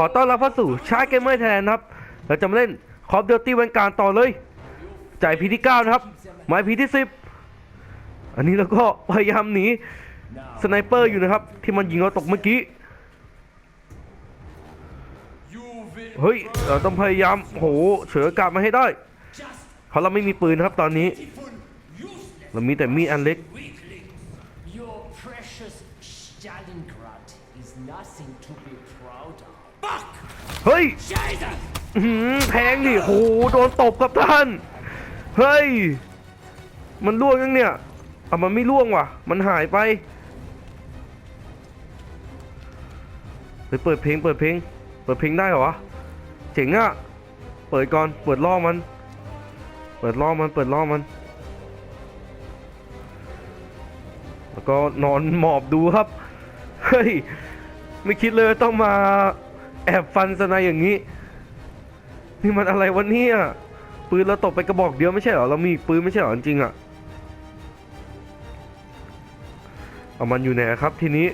ขอต้อนรับเข้าสู่ชาร์เกมเมอร์แทนครับ เราจะมาเล่นคอ f เด u ตี้วันการต่อเลย จ่ายพีที่ 9 นะครับ หมายพีที่ 10 อันนี้เราก็พยายามหนีสไนเปอร์อยู่นะครับ ที่มันยิงเราตกเมื่อกี้ เฮ้ย เราต้องพยายามโหเฉยอกาศมาให้ได้เพราะเราไม่มีปืนครับตอนนี้ เรามีแต่มีดอันเล็ก เฮ้ย Scheiße! อื้อหือแทงดิโหโดนตบกับท่าน เฮ้ย มันล่วงยังเนี่ยอะมันไม่ล่วงว่ะ มันหายไปไปเปิดเพลงเปิดเพลง เปิดเพลงได้เหรอเจ๋งอะเปิดก่อน เปิดล่อมัน เปิดล่อมัน เปิดล่อมัน แล้วก็นอนหมอบดูครับ เฮ้ย ไม่คิดเลยต้องมา แอบฟันสนายอย่างนี้ นี่มันอะไรวะเนี่ยปืนเราตกไปกระบอกเดียวไม่ใช่เหรอ เรามีปืนไม่ใช่เหรอจริงอะเอามันอยู่ไหนครับทีนี้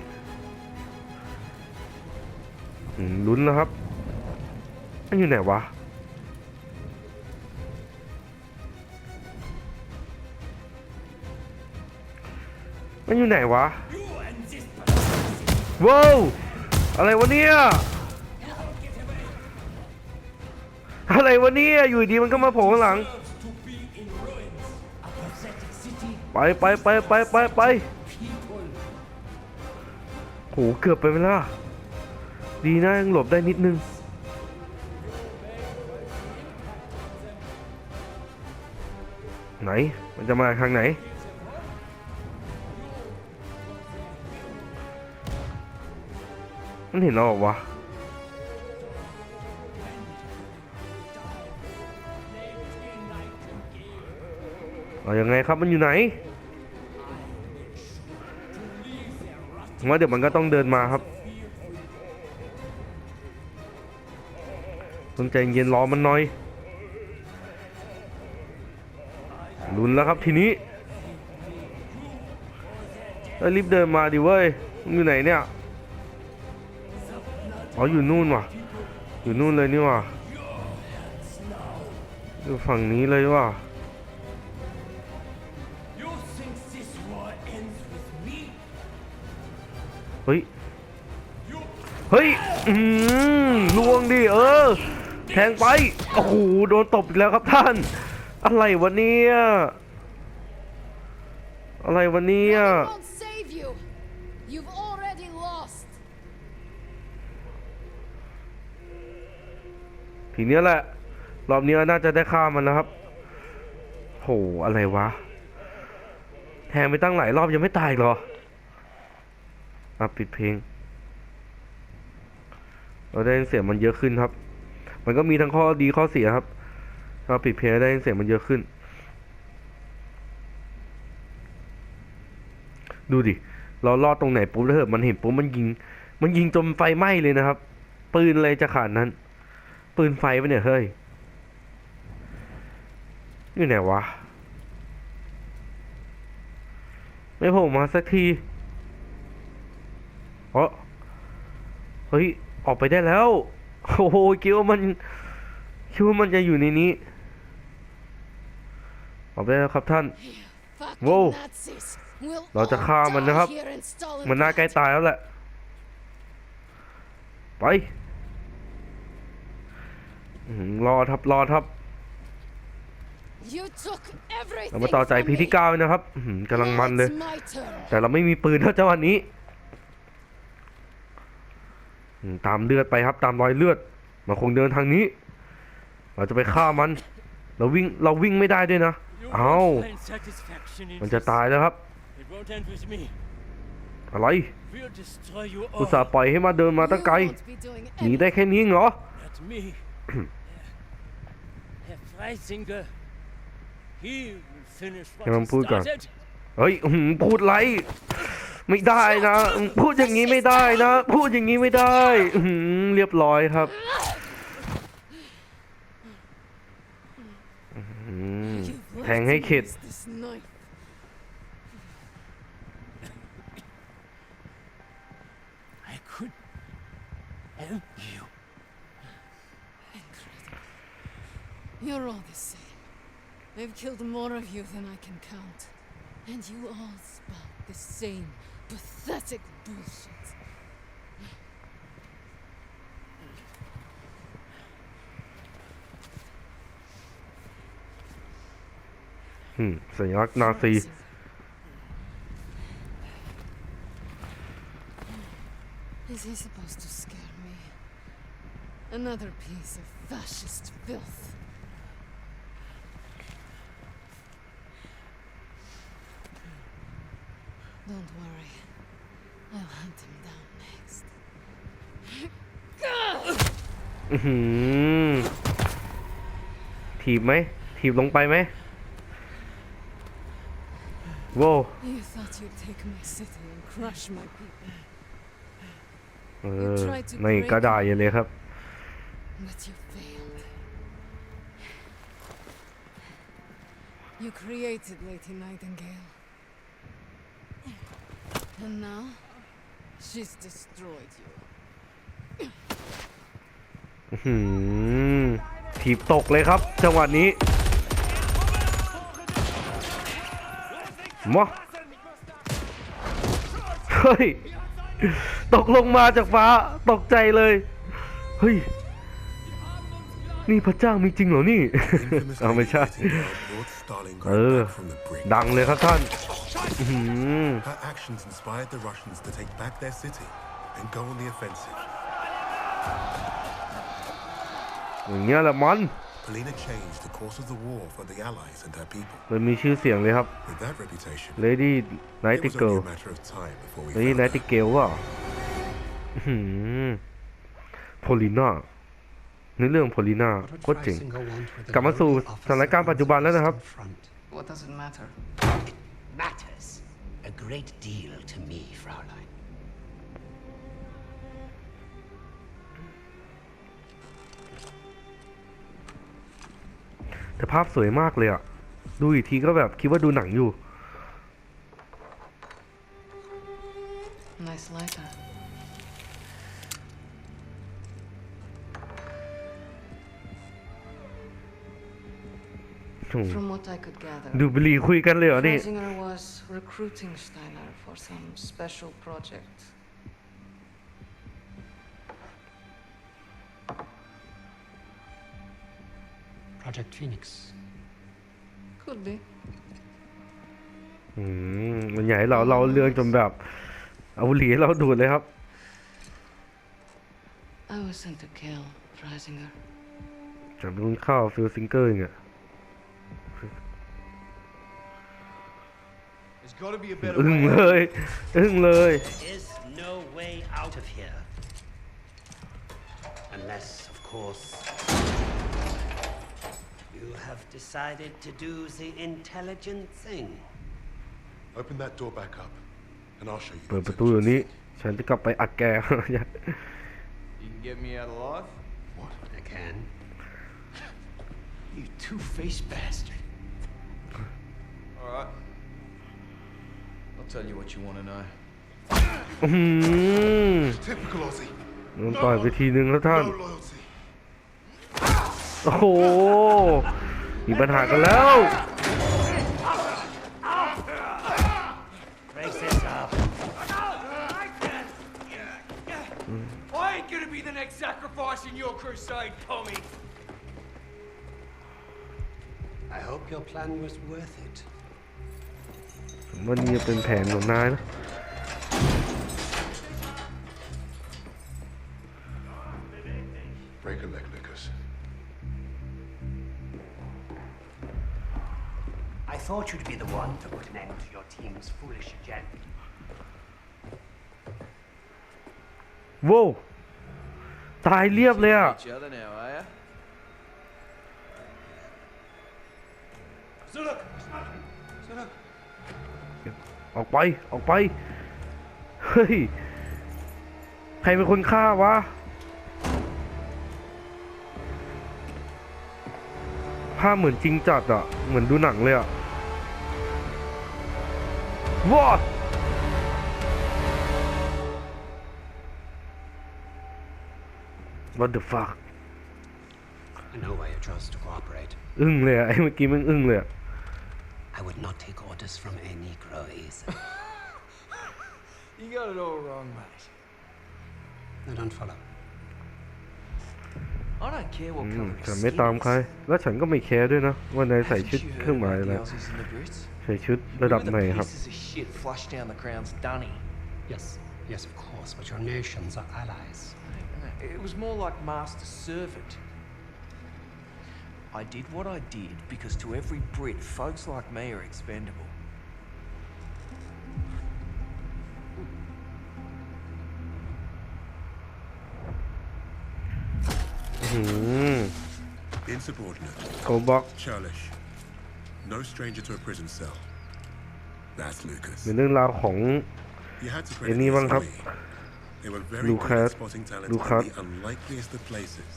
ลุ้นแล้วครับมันอยู่ไหนวะมันอยู่ไหนวะว้าวอะไรวะเนี่ย อะไรวะเนี่ยอยู่ดีมันก็มาโผล่ข้างหลัง ไปไปไปไปไปไปโหเกือบไปไหมล่ะ ดีนะยังหลบได้นิดนึง ไหน มันจะมาทางไหน มันเห็นเราหรอวะ เอายังไงครับมันอยู่ไหนว่าเดี๋ยวมันก็ต้องเดินมาครับต้องใจเย็นรอมันหน่อยลุ้นแล้วครับทีนี้เอ้ยรีบเดินมาดิเว้ยมันอยู่ไหนเนี่ยอ๋ออยู่นู่นว่ะ อยู่นู่นเลยนี่ว่ะอยู่ฝั่งนี้เลยว่ะ อืมลวงดิเออ แทงไป โอ้โห โดนตบอีกแล้วครับท่าน อะไรวะเนี่ยอะไรวะเนี่ย Nothing won't save you. You've already lost. ทีเนี้ยแหละ รอบนี้น่าจะได้ฆ่ามันนะครับ โห อะไรวะ แทงไปตั้งหลายรอบยังไม่ตายอีกเหรออะปิดเพลง เราได้ยินเสียงมันเยอะขึ้นครับ มันก็มีทั้งข้อดีข้อเสียครับเราปิดเพลงได้ยินเสียงมันเยอะขึ้น ดูดิ เราลอดตรงไหนปุ๊บแล้วเหอะมันเห็นปุ๊บมันยิง มันยิงจนไฟไหม้เลยนะครับ ปืนอะไรจะขาดนั้น ปืนไฟปะเนี่ยเฮ้ยอยู่ไหนวะ ไม่โผล่มาสักทีเออเฮ้ย ออกไปได้แล้ว โอ้โหคิดว่ามันคิดว่ามันจะอยู่ในนี้ ออกไปได้แล้วครับท่าน Fucking Whoa. Nazis. We'll เราจะฆ่า all มัน die นะครับ here in Stalingrad. มันน่าใกล้ตายแล้วแหละ ไปอื้อหือรอทับ รอทับ You took everything เรามาต่อใจ from พีที่ me. เก้านะครับอื้อหือกำลังมันเลย Now it's my turn. แต่เราไม่มีปืนเท่าจังหวะนี้อืม ตามเลือดไปครับ ตามรอยเลือด มันคงเดินทางนี้ เราจะไปฆ่ามัน เราวิ่งเราวิ่งไม่ได้ด้วยนะ You เอ้า won't find satisfaction in มันจะ this. ตายแล้วครับ It won't end with me. อะไร We'll destroy you อุตส่าห์ all. ปล่อยให้มาเดินมาตั้งไกล You won't be doing หนีได้แค่นี้เหรอ Not me. Herr Freisinger. He will finish what ให้มัน he พูดก่อน started. เฮ้ยอื้อหือพูดไร ไม่ได้นะพูดอย่างนี้ไม่ได้นะ พูดอย่างนี้ไม่ได้เรียบร้อยครับแทงให้เข็ดเ They've killed more of you than I can count. And you all spout the same pathetic bullshit. อืมสัญลักษณ์นาซี Is he supposed to scare me? Another piece of fascist filth. Don't worry. I'll hunt him down next. อื้อหือถีบไหม ถีบลงไปไหมโว้ You thought you'd take my city and crush my people, เออไม่ก็ได้อยู่เลยครับ but you failed. You created Lady Nightingale. And now, she's destroyed you. หือถีบตกเลยครับ จังหวะนี้มาเฮ้ย ตกลงมาจากฟ้า ตกใจเลย เฮ้ย นี่พระเจ้ามีจริงเหรอนี่ Infamous เอาไม่ใช่ Nightingale brought Stalingrad Uh, back from the brink. ดังเลยครับท่านอื้อหือ Her actions inspired the Russians to take back their city and go on the offensive. อย่างเงี้ยแหละมัน Polina changed the course of the war for the Allies and her people. มันมีชื่อเสียงเลยครับ With that reputation, Lady it was only Nightingale a matter of time before we Lady found her. Nightingale ว่าโพลิน่า ในเรื่องโพลิน่า What would โคตรเจ๋ง Freisinger want with a กลับมาสู่ lowly สถานการณ์ปัจจุบันแล้วนะครับ officer on the front? What does it matter? matters a great deal to me, Fraulein. แต่ภาพสวยมากเลยอะดูอีกทีก็แบบคิดว่าดูหนังอยู่ Nice lighter. โอ้โห From what I could gather, ดูบุหรี่คุยกันเลยเหรอนี่ Freisinger was recruiting Steiner for some special project. Project Phoenix. Could be. อืมมันอยากให้เราเราเรื่องจนแบบ เอาบุหรี่ให้เราดูดเลยครับ I was sent to kill Freisinger. จากลุงข้าวฟิลซิงเกอร์อย่างเงี้ย got to be a better อึ้ง way. เลย อึ้งเลย There is no way out of here. Unless, of course, you have decided to do the intelligent thing. Open that door back up, and I'll show you. เปิด what's ประตูเดี๋ยวนี้ interesting. ฉันจะกลับไปอัดแก You can get me out alive? I can. You two-faced bastard. All right. I'll tell you what you want to know. อื้อหือ Typical Aussie. โดนต่อยไปทีนึงแล้วท่าน No loyalty. โอ้โห มีปัญหากันแล้ว Brace yourself. I ain't gonna be the next sacrifice in your crusade, Tommy. I hope your plan was worth it. ผมว่านี่จะเป็นแผนของนายนะ Break a leg, Lucas. I thought you'd be the one to put an end to your team's foolish agenda. โว้วตายเรียบเลยอะ ออกไป ออกไป เฮ้ย ใครเป็นคนฆ่าวะภาพเหมือนจริงจัดอะ เหมือนดูหนังเลยอะว้า What the fuck I know why you chose to cooperate. อึ้งเลยอะไอ้เมื่อกี้มันอึ้งเลยอะ I would not take orders from a Negro easy. You got it all wrong, mate. I don't follow. I don't care what อืม colour ฉัน his ไม่ skin ตามใคร is. และฉันก็ไม่แคร์ด้วยนะ ว่านายใส่ Haven't ชุด you เครื่อง heard หมาย about อะไร the Aussies and the Brits? ใส่ชุดระดับ We ไหน were ครับ the pieces of shit flushed down the Crown's dunny. Yes, yes, of course, but your nations are allies. It was more like master servant. I did what I did because to every Brit, folks like me are expendable. อืม Insubordinate, โกบอก churlish, no stranger to a prison cell. That's Lucas. เป็นเรื่องราวของ You had to credit Any these one to cup? me. They were very Lucas. good at spotting talent Lucas. in the unlikeliest of places.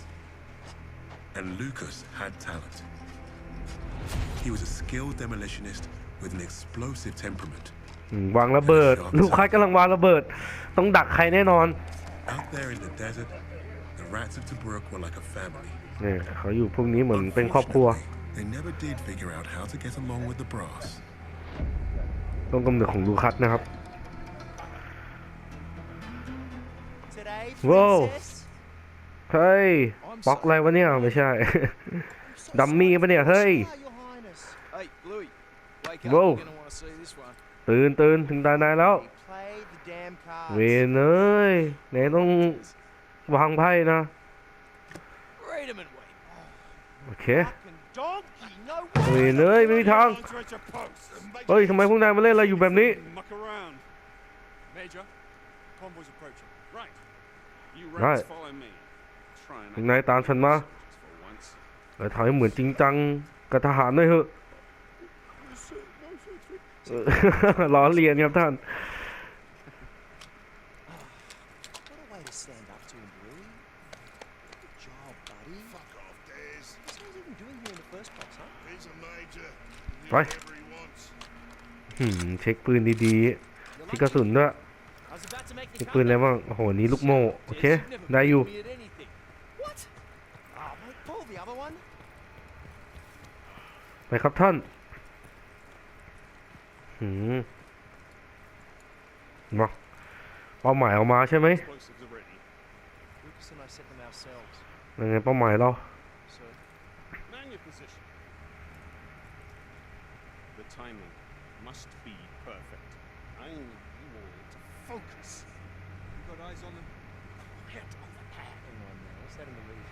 And Lucas had talent. He was a skilled demolitionist with an explosive temperament. อืมวางระเบิด ลูกค้ากำลังวางระเบิด ต้องดักใครแน่นอน Out there in the desert, the rats of Tobruk were like a family. เนี่ยเขาอยู่พวกนี้เหมือนเป็นครอบครัว Unfortunately, They never did figure out how to get along with the brass. ต้นกำเนิดของลูคัสนะครับ Whoa. เฮ้ยบล็อกอะไรวะเนี่ย ไม่ใช่ ดัมมี่ปะเนี่ย เฮ้ย Hey, Bluey, wake Whoa. up. You're gonna want to see this one. ตื่นตื่นถึงตานายแล้ว Play the damn cards. เวนเอ้ยไหนต้องวางไพ่นะ Read 'em and wait. โอเค Fucking donkey, no เวนเอ้ยไม่มีทาง เฮ้ยทำไมพวกนายมาเล่นอะไรอยู่แบบนี้ Muck around. Major, convoy's approaching. Right. ถึงนายตามฉันมา for once. แล้วทำให้เหมือนจริงจังกับทหารหน่อยเถอะเออล้อเลียนครับท่าน What a way to stand up to him, Bluey. Good job, buddy. Fuck off, Daz. What's he even doing here in the first place, huh? He's a major. Right. Whatever he wants. หืมเช็คปืนดีๆที่กระสุนด้วย I was about to make มี the ปืนอะไรบ้างโอ้โห นี่ลูกโม่ โอเค ได้อยู่ ไปครับท่านหืมมาเป้าหมายเอามาใช่ไหม Explosives are ready. Lucas and I set them ourselves. ยังไงเป้าหมายเรา So, Man your position. The timing must be perfect. I need you all to focus. You got eyes on them? Quiet over there. hang on now. What's that in the lead?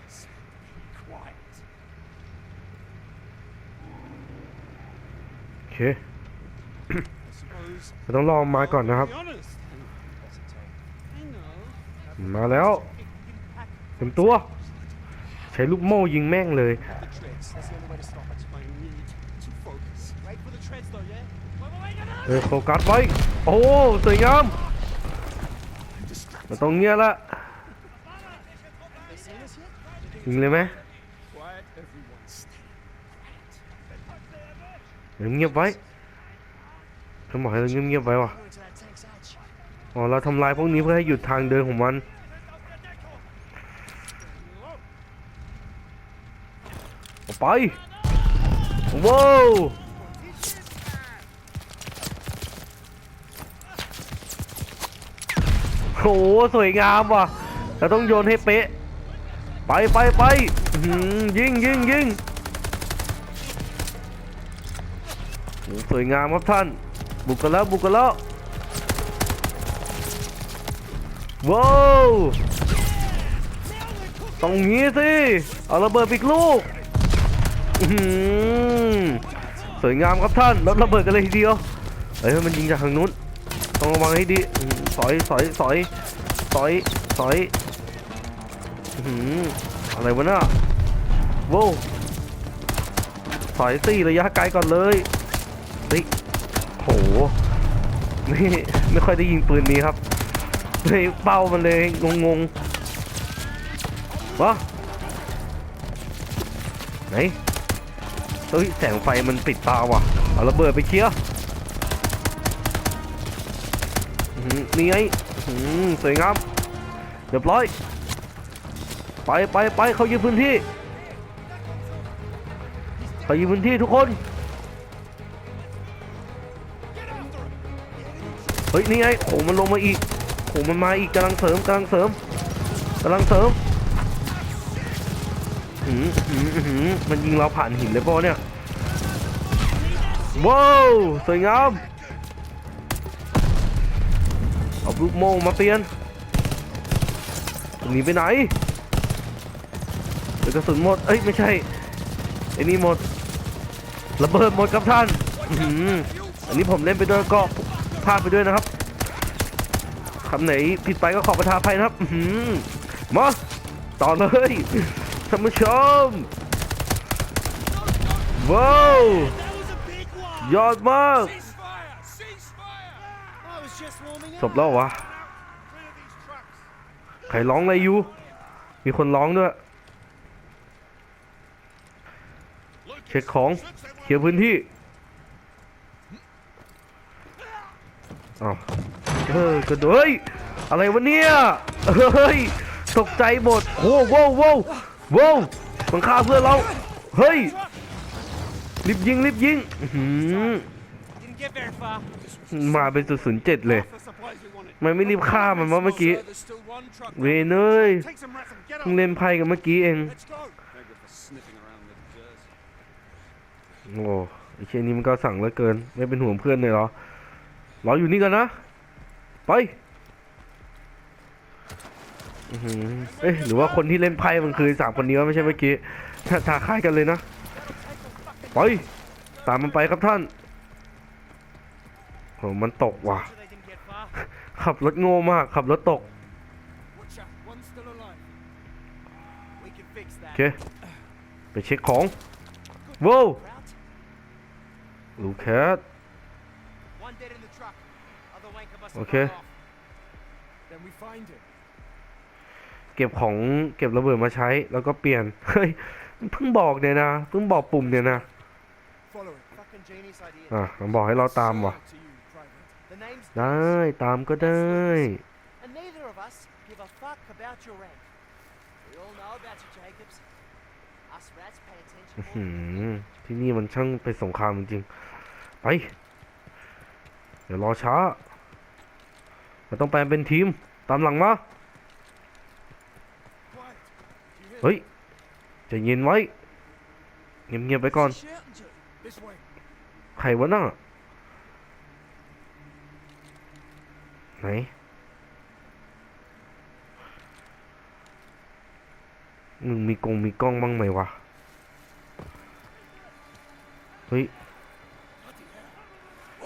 Quiet. โอ เค I suppose. เราต้องรอมาก่อนนะครับ Be honest. That's a tank. I know. มาแล้วเต็มตัว ใช้ลูกโม่ยิงแม่งเลย The treads. That's the only way to stop it. I need to focus. Wait for the treads, though, yeah? Wait, wait, wait, no, no, เออโฟกัสไว้ โอ้สวยงามมันตรงเนี้ยละ They seen us yet? ยิงเลยไหม เงียบไว้ฉันบอกให้เราเงียบๆไว้ว่ะอ๋อเราทำลายพวกนี้เพื่อให้หยุดทางเดินของมันออกไปว้าวโหสวยงามว่ะเราต้องโยนให้เป๊ะ ไปไปไปยิงยิงยิง สวยงามครับท่าน บุกกันแล้วบุกกันแล้วว้าวต้องงี้สิเอาระเบิดอีกลูกสวยงามครับท่านรถระเบิดกันเลยทีเดียวเฮ้ยมันยิงจากทางนู้นต้องระวังให้ดีสอยสอยสอยสอยสอยอื้อหืออะไรวะน่ะว้าวสอยสี่ระยะไกลก่อนเลย นี่ไม่ค่อยได้ยิงปืนนี้ครับเลยเป้ามันเลยงงงวะไหนเฮ้ยแสงไฟมันปิดตาว่ะเอาระเบิดไปเคลียร์อื้อหือนี่ไงสวยงามเรียบร้อย ไปไปไปเขายึดพื้นที่ไปยิงพื้นที่ทุกคน ฮ้ยนี่ไงโหมันลงมาอีกโหมันมาอีกกำลังเสริมกำลังเสริมกำลังเสริมหืมหืมหืมมันยิงเราผ่านหินเลยป่ะเนี่ยว้าวสวยงามเอาลูกโม่งมาเปลี่ยนหนีไปไหนเดี๋ยวกระสุนหมดเอ้ยไม่ใช่ไอ้นี่หมดระเบิดหมดครับท่านหืออันนี้ผมเล่นไปด้วยก็ พลาดไปด้วยนะครับคำไหนผิดไปก็ขอประทานภัยนะครับอื้อหือมาต่อเลยท่านผู้ชมว้าวยอดมากจบแล้ววะใครร้องอะไรอยู่มีคนร้องด้วย เช็คของเคลียร์พื้นที่ อ้าวเออกระโดดเฮ้ยอะไรวะเนี่ยเฮ้ยตกใจหมดโว้วโว้วโว้วโว้วมันฆ่าเพื่อนเราเฮ้ยรีบยิงรีบยิงมาเป็นศูนย์เจ็ดเลยมันไม่รีบฆ่ามันวะเมื่อกี้เวเอ้ย Take some ransom. Get เพิ่งเล่นไพ่กันเมื่อกี้เองโอ้ไอเชนนี้มันก็สั่งเหลือเกิน ไม่เป็นห่วงเพื่อนเลยเหรอ รออยู่นี่กันนะ ไปอื้อหือเอ๊ะหรือว่าคนที่เล่นไพ่มันคือสามคนนี้วะไม่ใช่เมื่อกี้ถ้าทาคล้ายกันเลยนะ ไป ตามมันไปครับท่านโหมันตกว่ะ ขับรถโง่มาก ขับรถตกโอเค ไปเช็คของว้าวลูแคท One dead in the truck. Other wanker must have Okay. run off. Then we find him. เก็บของเก็บระเบิดมาใช้แล้วก็เปลี่ยน เฮ้ย เพิ่งบอกเนี่ยนะ เพิ่งบอกปุ่มเนี่ยนะ Follow it. Fucking genius idea. อะมันบอกให้เราตามว่ะ To you, Private. The name's ได้ตามก็ได้ And neither of us give a fuck about your rank. We all know about you, Jacobs. Us rats pay attention อื้อ more หื than อที่นี่มันช่างเป็นสงครามจริงๆไป เดี๋ยวรอช้า เราต้องแปลงเป็นทีม ตามหลังมา เฮ้ยจะเย็นไว้ เงียบๆไปก่อน ใครวะน่ะไหนมึงมีกงมีกล้องบ้างไหมวะ เฮ้ย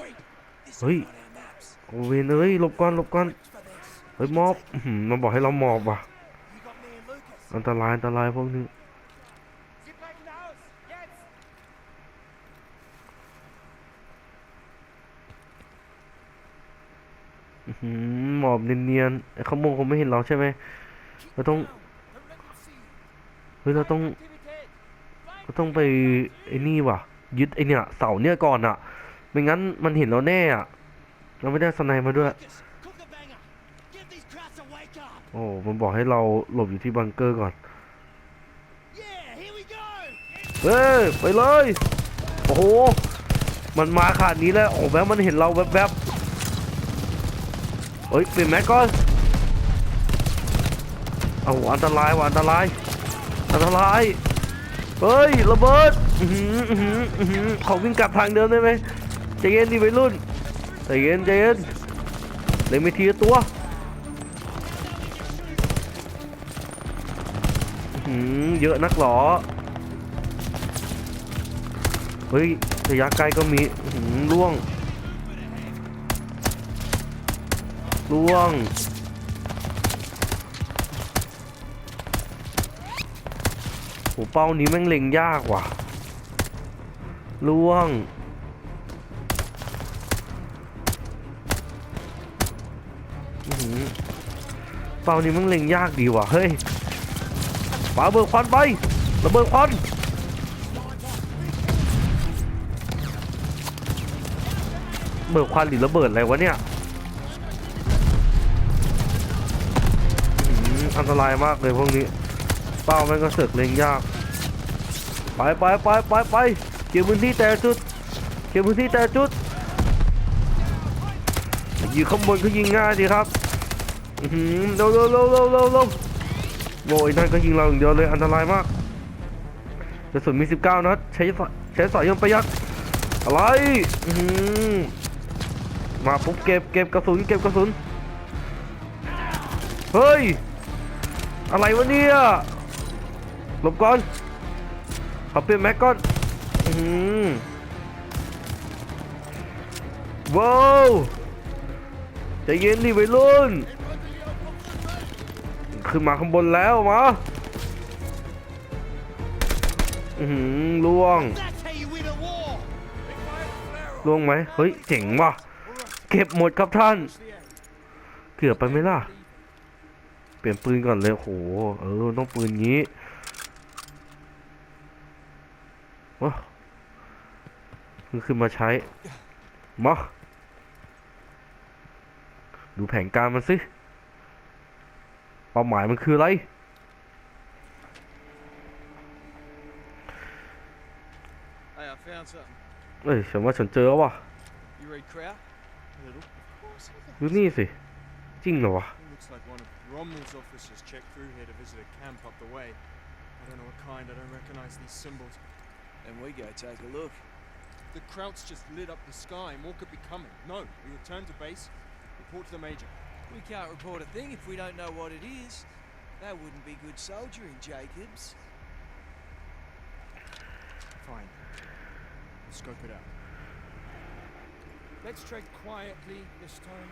Wait. This is โอเวนเอ้ยหลบก่อนหลบก่อนเฮ้ยมอบมันบอกให้เราหมอบว่ะอันตรายอันตรายพวกนี้หมอบเนียนๆไอ้ขโมงคงไม่เห็นเราใช่ไหมเราต้องเฮ้ยเราต้อง Activity. ก็ต้องไปไอ้นี่ว่ะ ยึดไอเนี่ยเสาเนี่ยก่อนอะไม่งั้นมันเห็นเราแน่อะ เราไม่ได้สไนมาด้วย โอ้มันบอกให้เราหลบอยู่ที่บังเกอร์ก่อน เฮ้ย ไปเลย โอ้โห มันมาขนาดนี้แล้ว โอ้แวบมันเห็นเราแวบๆเฮ้ยเปลี่ยนแม็กก่อนเอาอันตรายว่ะอันตราย อันตราย เฮ้ยระเบิดขอหืออื้อหืออื้อหือขอวิ่งกลับทางเดิมได้ไหมใจเย็นดิวัยรุ่น ใจเย็นใจเย็นเล็งไปทีตัวหือเยอะนักหรอ เฮ้ยระยะไกลก็มีหือล่วง ล่วง โหเป้านี้แม่งเล็งยากว่ะ ล่วง ป้านี้ม่งเล็งยากดีว่ะเฮ้ยปาเบิกควันไประเบิดควันเบิกควันหรือระเบิดอะไรวะเนี่ยอันตรายมากเลยพวกนี้เป้าแม่งก็เสกเล็งยาก ไปไปไปไปไปเก็บพื้นที่แต่จุดเก็บพื้นที่แต่จุดอยู่ข้างบนก็ยิงง่ายดีครับ เร็วเร็วเร็วเร็วเร็วเร็วโว้ยนั่นก็ยิงเราอย่างเดียวเลยอันตรายมากกระสุนมี 19 นัดใช้สอยใช้สอยยังประหยัดอะไรมาปุ๊บเก็บเก็บกระสุนเก็บกระสุนเฮ้ย อะไรวะเนี่ยหลบก่อนขอเปลี่ยนแม็กก่อนว้าวใจเย็นดิวัยรุ่น ขึ้นมาข้างบนแล้วมาอือหือล่วงล่วงไหมเฮ้ยเจ๋งว่ะเก็บหมดครับท่าน เกือบไปไหมล่ะ เปลี่ยนปืนก่อนเลยโหเออต้องปืนงี้ว้าคือขึ้นมาใช้มาดูแผนการมันสิ เป้าหมายมันคืออะไร Hey, I found something. เอ้ยฉันว่าฉันเจอแล้วว่ะ You read Kraut? A little. ดูนี่สิ จริงเหรอวะ Looks like one of Rommel's officers checked through here to visit a camp up the way. I don't know what kind, I don't recognize these symbols. Then we go take a look. The Krauts just lit up the sky. More could be coming. No, we return to base, report to the Major. We can't report a thing if we don't know what it is. That wouldn't be good soldiering, Jacobs. Fine. We'll scope it out. Let's tread quietly this time.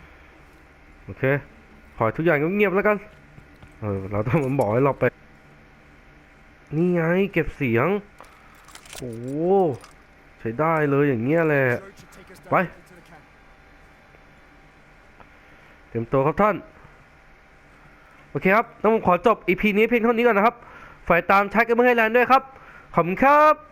โอเค ขอให้ทุกอย่างเงียบๆแล้วกัน เออ เราต้องมันบอกให้เราไป นี่ไง เก็บเสียง โอ้โหใช้ได้เลยอย่างเงี้ยแหละ This road รียมตัวครับท่าน โอเคครับต้องผมขอจบ EP นี้เพียงเท่านี้ก่อนนะครับ ฝ่ายตามแท็กกันเมื่อให้แลนด้วยครับ ขอบคุณครับ